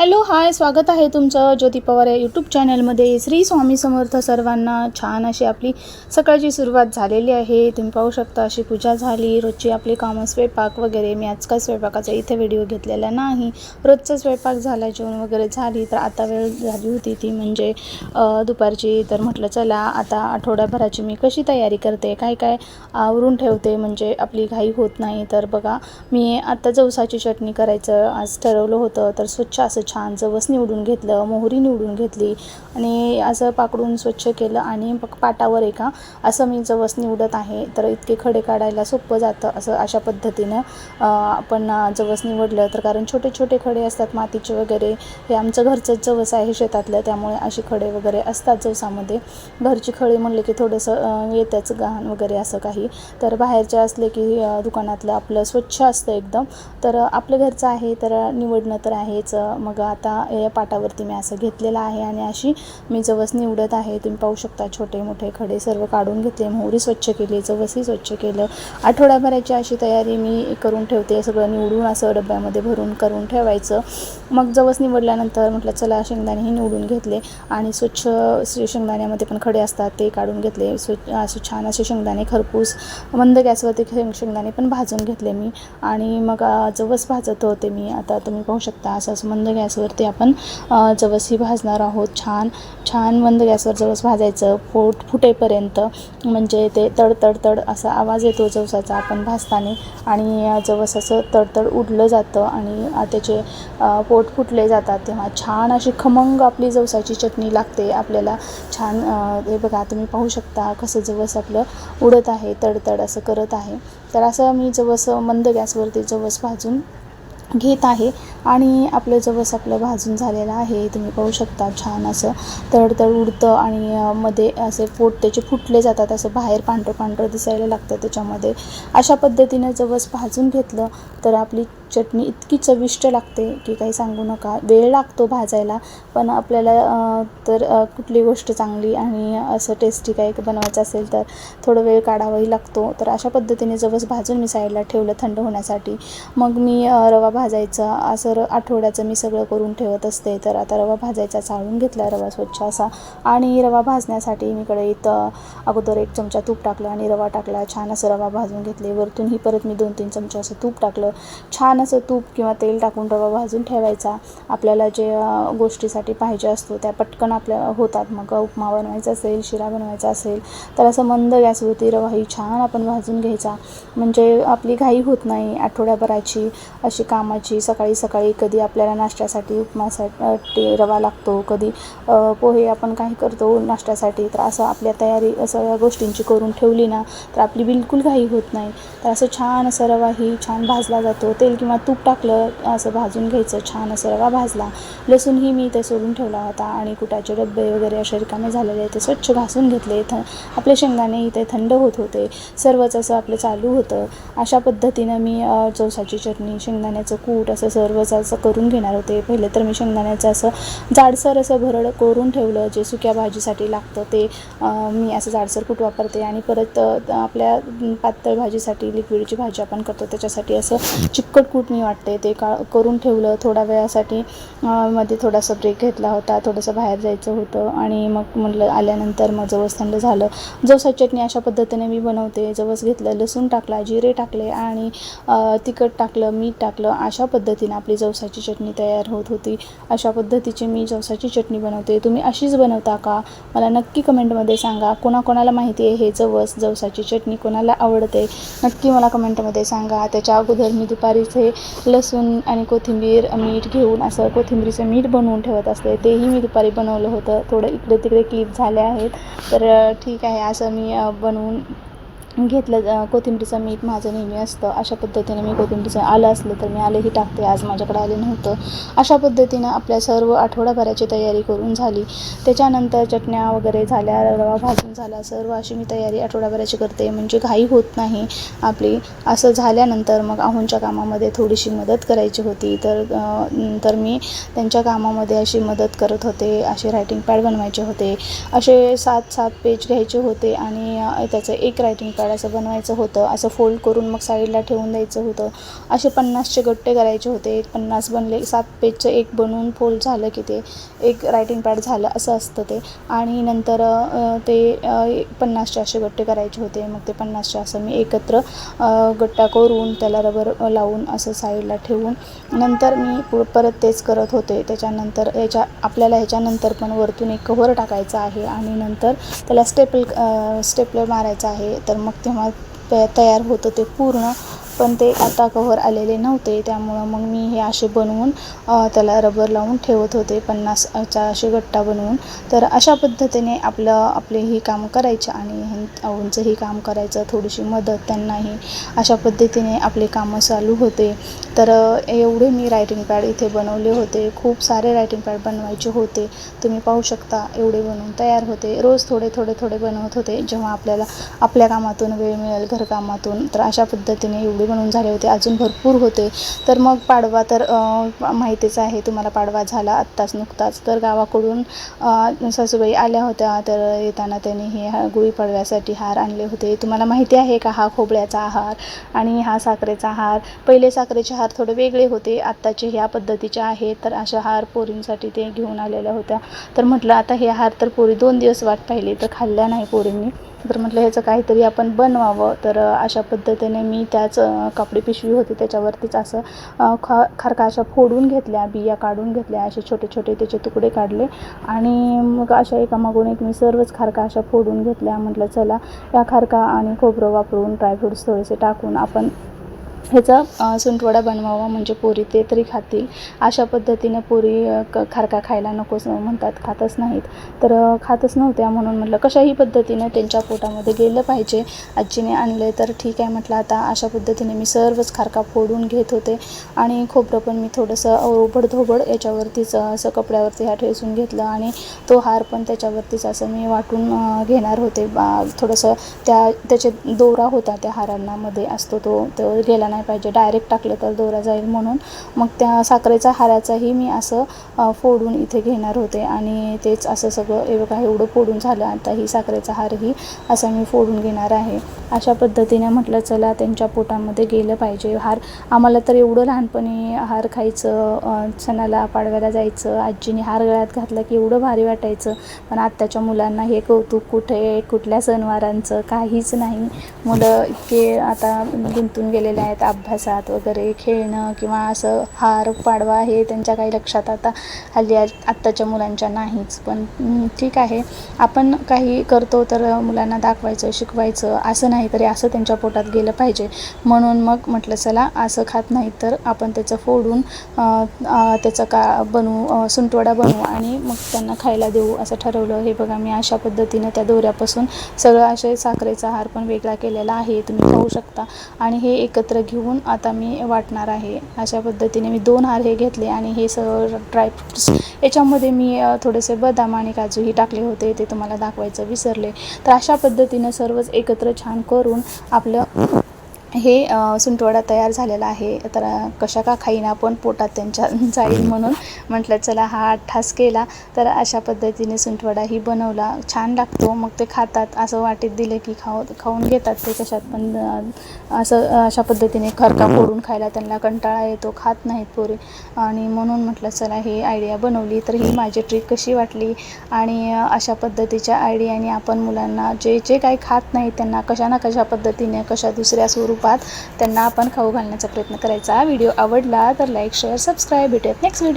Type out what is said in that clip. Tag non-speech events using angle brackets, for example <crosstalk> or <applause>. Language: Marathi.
हॅलो हाय स्वागत आहे तुमचं ज्योती पवार या यूट्यूब चॅनलमध्ये श्री स्वामी समर्थ सर्वांना छान अशी आपली सकाळची सुरुवात झालेली आहे. तुम्ही पाहू शकता अशी पूजा झाली. रोजची आपली कामं स्वयंपाक वगैरे. मी आज काय स्वयंपाकाचा इथे व्हिडिओ घेतलेला नाही. रोजचा स्वयंपाक झाला जेवण वगैरे झाली. तर आता वेळ झाली होती ती म्हणजे दुपारची. तर म्हटलं चला आता आठवड्याभराची मी कशी तयारी करते? काय काय आवरून ठेवते? म्हणजे आपली घाई होत नाही. तर बघा मी आत्ता जवसाची चटणी करायचं आज ठरवलं होतं. तर स्वच्छ असं छान जवस निवडून घेतलं मोहरी निवडून घेतली आणि असं पाकडून स्वच्छ केलं आणि मग पाटावर एका असं मी जवस निवडत आहे. तर इतके खडे काढायला सोपं जातं असं अशा पद्धतीनं आपण जवस निवडलं तर कारण छोटे छोटे खडे असतात मातीचे वगैरे. हे आमचं घरचंच जवस आहे शेतातलं त्यामुळे अशी खडे वगैरे असतात जवसामध्ये. घरची खडे म्हणले की थोडंसं येतंच घाण वगैरे असं काही. तर बाहेरचे असले की दुकानातलं आपलं स्वच्छ असतं एकदम. तर आपलं घरचं आहे तर निवडणं तर आहेच. मग आता या पाटावरती मी असं घेतलेलं आहे आणि अशी मी जवस निवडत आहे. तुम्ही पाहू शकता छोटे मोठे खडे सर्व काढून घेतले मोहरी स्वच्छ केली जवसही स्वच्छ केलं. आठवड्याभराची अशी तयारी मी करून ठेवते सगळं निवडून असं डब्यामध्ये भरून करून ठेवायचं. मग जवस निवडल्यानंतर म्हटलं चला शेंगदाणेही निवडून घेतले आणि स्वच्छ शेंगदाण्यामध्ये पण खडे असतात ते काढून घेतले. स्वच्छ असे छान असे शेंगदाणे खरपूस मंद गॅसवरती शेंग शेंगदाणे पण भाजून घेतले मी. आणि मग जवस भाजत होते मी. आता तुम्ही पाहू शकता असं असं मंद गॅसवरती आपण जवसही भाजणार आहोत छान. छान मंद गॅसवर जवस भाजायचं फोट फुटेपर्यंत. म्हणजे ते तडतड तड असा आवाज येतो जवसाचा आपण भाजताना. आणि जवस असं तडतड उडलं जातं आणि त्याचे पोट फुटले जातात. तेव्हा छान अशी खमंग आपली जवसाची चटणी लागते आपल्याला. छान हे बघा तुम्ही पाहू शकता कसं जवस आपलं उडत आहे तडतड असं करत आहे. तर असं मी जवस मंद गॅसवरती जवस भाजून घेत आहे. आणि आपलं जवस आपलं भाजून झालेलं आहे तुम्ही पाहू शकता छान असं तडतड उडतं आणि मध्ये असे पोट त्याचे फुटले जातात असं बाहेर पांढरं पांढरं दिसायला लागतं त्याच्यामध्ये. अशा पद्धतीनं जवस भाजून घेतलं तर आपली चटणी इतकी चविष्ट लागते की काही सांगू नका. वेळ लागतो भाजायला पण आपल्याला तर कुठली गोष्ट चांगली आणि असं टेस्टी काही बनवायचं असेल तर थोडं वेळ काढावाही लागतो. तर अशा पद्धतीने जवस भाजून मी साईडला ठेवलं थंड होण्यासाठी. मग मी रवा भाजायचा असं तर आठवड्याचं मी सगळं करून ठेवत असते. तर आता रवा भाजायचा चाळून घेतला रवा स्वच्छ असा. आणि रवा भाजण्यासाठी मी इथं अगोदर एक चमचा तूप टाकलं आणि रवा टाकला. छान असं रवा भाजून घेतले. वरतूनही परत मी दोन तीन चमचे असं तूप टाकलं. छान असं तूप किंवा तेल टाकून रवा भाजून ठेवायचा. आपल्याला जे गोष्टीसाठी पाहिजे असतो त्या पटकन आपल्या होतात. मग उपमा बनवायचा असेल शिरा बनवायचा असेल तर असं मंद गॅसवरती रवाही छान आपण भाजून घ्यायचा. म्हणजे आपली घाई होत नाही आठवड्याभराची अशी कामाची सकाळी सकाळी कधी आपल्याला नाश्त्यासाठी उपमासाठी रवा लागतो कधी पोहे आपण काही करतो नाश्त्यासाठी तर असं आपल्या तयारी सगळ्या गोष्टींची करून ठेवली ना तर आपली बिलकुल घाई होत नाही. तर असं छान असं रवाही छान भाजला जातो. तेल किंवा तूप टाकलं असं भाजून घ्यायचं छान असं रवा भाजला. लसूणही मी इथे सोडून ठेवला होता आणि कुटाचे डब्बे वगैरे असे रिकामे झालेले ते स्वच्छ घासून घेतले. थ आपले शेंगदाणे इथे थंड होत होते. सर्वच असं आपलं चालू होतं. अशा पद्धतीनं मी अ, जवसाची चटणी शेंगदाण्याचं कूट असं सर्वच असं करून घेणार होते. पहिले तर मी शेंगदाण्याचं असं जाडसर असं भरड करून ठेवलं जे सुक्या भाजीसाठी लागतं ते. मी असं जाडसर कूट वापरते आणि परत आपल्या पातळ भाजीसाठी लिक्विडची भाजी आपण करतो त्याच्यासाठी असं चिकट कूट मी वाटते ते का करून ठेवलं. थोड्या वेळासाठी मध्ये थोडासा ब्रेक घेतला होता थोडंसं बाहेर जायचं होतं आणि मग म्हटलं आल्यानंतर मग जवस थंड झालं. जवसा चटणी अशा पद्धतीने मी बनवते. जवस घेतलं लसूण टाकला जिरे टाकले आणि तिखट टाकलं मीठ टाकलं अशा पद्धतीने आपली जवसाची चटणी तयार होत होती. अशा पद्धतीची मी जवसाची चटणी बनवते. तुम्ही अशीच बनवता का? मला नक्की कमेंटमध्ये सांगा. कोणाकोणाला माहिती आहे हे जवस जवसाची चटणी कोणाला आवडते? नक्की मला कमेंटमध्ये सांगा. त्याच्या अगोदर मी दुपारीच हे लसूण आणि कोथिंबीर मीठ घेऊन असं कोथिंबीरीचं मीठ बनवून ठेवत असते. तेही मी दुपारी बनवलं होतं. थोडं इकडे तिकडे क्लिप झाले आहेत. तर ठीक आहे. असं मी बनवून घेतलं कोथिंबीरीचं मीठ माझं नेहमी असतं. अशा पद्धतीने मी कोथिंबीरीचं आलं असलं तर मी आलंही टाकते. आज माझ्याकडे आले नव्हतं. अशा पद्धतीनं आपल्या सर्व आठवडाभराची तयारी करून झाली. त्याच्यानंतर चटण्या वगैरे झाल्या रवा भाजून झाला. सर्व अशी मी तयारी आठवडाभराची करते. म्हणजे घाई होत नाही आपली. असं झाल्यानंतर मग आहोंच्या कामामध्ये थोडीशी मदत करायची होती. तर तर मी त्यांच्या कामामध्ये अशी मदत करत होते. असे रायटिंग पॅड बनवायचे होते. असे सात सात पेज घ्यायचे होते आणि त्याचं एक रायटिंग पॅड असं बनवायचं होतं असं फोल्ड करून मग साईडला ठेवून द्यायचं होतं. असे पन्नासचे गट्टे करायचे होते. पन्नास बनले सात पेजचं एक बनवून फोल्ड झालं की ते एक रायटिंग पॅड झालं असं असतं ते. आणि नंतर ते पन्नासचे असे गट्टे करायचे होते. मग ते पन्नासचे असं मी एकत्र गट्टा करून त्याला रबर लावून असं साईडला ठेवून नंतर मी पु परत तेच करत होते. त्याच्यानंतर याच्या आपल्याला ह्याच्यानंतर पण वरतून एक कव्हर टाकायचं आहे. आणि नंतर त्याला स्टेपल स्टेपलर मारायचं आहे. तर मग तेव्हा त तयार होतं ते पूर्ण. पण ते आता कव्हर आलेले नव्हते त्यामुळं मग मी हे असे बनवून त्याला रबर लावून ठेवत होते पन्नासचा असे गट्टा बनवून. तर अशा पद्धतीने आपलं आपले ही काम करायचे आणि ह्यां- काम करायचं थोडीशी मदत त्यांनाही अशा पद्धतीने आपले कामं चालू होते. तर एवढे मी रायटिंग पॅड इथे बनवले होते. खूप सारे रायटिंग पॅड बनवायचे होते. तुम्ही पाहू शकता एवढे बनवून तयार होते. रोज थोडे थोडे थोडे बनवत होते. जेव्हा आपल्याला आपल्या कामातून वेळ मिळेल घरकामातून तर अशा पद्धतीने एवढे बनवून झाले होते अजून भरपूर होते. तर मग पाडवा तर माहितीच आहे तुम्हाला पाडवा झाला आत्ताच नुकताच. तर गावाकडून सासूबाई आल्या होत्या तर येताना त्यांनी हे गुढीपाडव्यासाठी हार आणले होते. तुम्हाला माहिती आहे का हा खोबऱ्याचा हार आणि हा साखरेचा हार? पहिले साखरेचे हार थोडे वेगळे होते आत्ताचे ह्या पद्धतीचे आहेत तर अशा हार पोरींसाठी ते घेऊन आलेल्या होत्या. तर म्हटलं आता हे हार तर पोरी दोन दिवस वाट पाहिली तर खाल्ल्या नाही पोरींनी. तर म्हटलं ह्याचं काहीतरी आपण बनवावं. तर अशा पद्धतीने मी त्याच कापडी पिशवी होती त्याच्यावरतीच असं खा खारका अशा फोडून घेतल्या बिया काढून घेतल्या असे छोटे छोटे त्याचे तुकडे काढले आणि मग अशा एका मागून एक मी सर्वच खारका अशा फोडून घेतल्या. म्हटलं चला या खारका आणि खोबरं वापरून ड्रायफ्रूट्स थोडेसे टाकून आपण ह्याचा सुंठवडा बनवावा म्हणजे पोरी ते तरी खातील. अशा पद्धतीने पोरी क खारका खायला नकोच म्हणतात खातच नाहीत. तर खातच नव्हत्या म्हणून म्हटलं कशाही पद्धतीनं त्यांच्या पोटामध्ये गेलं पाहिजे. आजीने आणले तर ठीक आहे म्हटलं आता अशा पद्धतीने मी सर्वच खारका फोडून घेत होते. आणि खोबरं पण मी थोडंसं ओबडधोबड याच्यावरतीच असं कपड्यावरती ह्या ठेसून घेतलं आणि तो हार पण त्याच्यावरतीच असं मी वाटून घेणार होते. बा थोडंसं त्या त्याचे दोरा होता त्या हारांना मध्ये असतो तो तो गेला नाही पाहिजे. डायरेक्ट टाकलं तर दोरा जाईल म्हणून. मग त्या साखरेचा हाराचाही मी असं फोडून इथे घेणार होते. आणि तेच असं सगळं एवढं काही एवढं फोडून झालं. आता ही साखरेचा हारही असा मी फोडून घेणार आहे. अशा पद्धतीने म्हटलं चला त्यांच्या पोटामध्ये गेलं पाहिजे हार. आम्हाला तर एवढं लहानपणी हार खायचं सणाला पाडव्याला जायचं आजीने हार गळ्यात घातला की एवढं भारी वाटायचं. पण आत्ताच्या मुलांना हे कौतुक कुठे कुठल्या सणवारांचं काहीच नाही. मुलं इतके आता गुंतून गेलेले आहेत. अभ्यासात वगैरे खेळणं किंवा असं हार पाडवा हे त्यांच्या काही लक्षात आता हल्ली आ- आत्ताच्या मुलांच्या नाहीच. पण ठीक आहे. आपण काही करतो तर मुलांना दाखवायचं शिकवायचं असं नाही तरी असं त्यांच्या पोटात गेलं पाहिजे. म्हणून मग म्हटलं चला असं खात नाही तर आपण त्याचं फोडून त्याचं का बनवू सुंटवडा बनवू आणि मग त्यांना खायला देऊ असं ठरवलं. हे बघा मी अशा पद्धतीनं त्या दोऱ्यापासून सगळं असे साखरेचा हार पण वेगळा केलेला आहे. तुम्ही खाऊ शकता. आणि हे एकत्र घेऊन आता मी वाटणार आहे. अशा पद्धतीने मी दोन हार हे घेतले आणि हे सर ड्रायफ्रुट्स याच्यामध्ये मी थोडेसे बदाम आणि काजूही टाकले होते ते तुम्हाला दाखवायचं विसरले. तर अशा पद्धतीनं सर्वच एकत्र छान करून आपलं हे सुंटवडा तयार झालेला आहे. तर कशा का खाईना पण पोटात त्यांच्या <laughs> जाईल म्हणून म्हटलं चला हा ठास केला. तर अशा पद्धतीने सुंटवडाही बनवला. छान लागतो. मग ते खातात. असं वाटीत दिले की खाऊ खाऊन घेतात ते कशात. पण असं अशा पद्धतीने खरका फोडून खायला त्यांना कंटाळा येतो. खात नाहीत पोरे. आणि म्हणून म्हटलं चला ही आयडिया बनवली. तर ही माझी ट्रिक कशी वाटली? आणि अशा पद्धतीच्या आयडियाने आपण मुलांना जे जे काही खात नाही त्यांना कशा ना कशा पद्धतीने कशा दुसऱ्या स्वरूप स्वरूपात त्यांना आपण खाऊ घालण्याचा प्रयत्न करायचा. व्हिडिओ आवडला तर लाईक शेअर सबस्क्राईब भेटूयात नेक्स्ट व्हिडिओ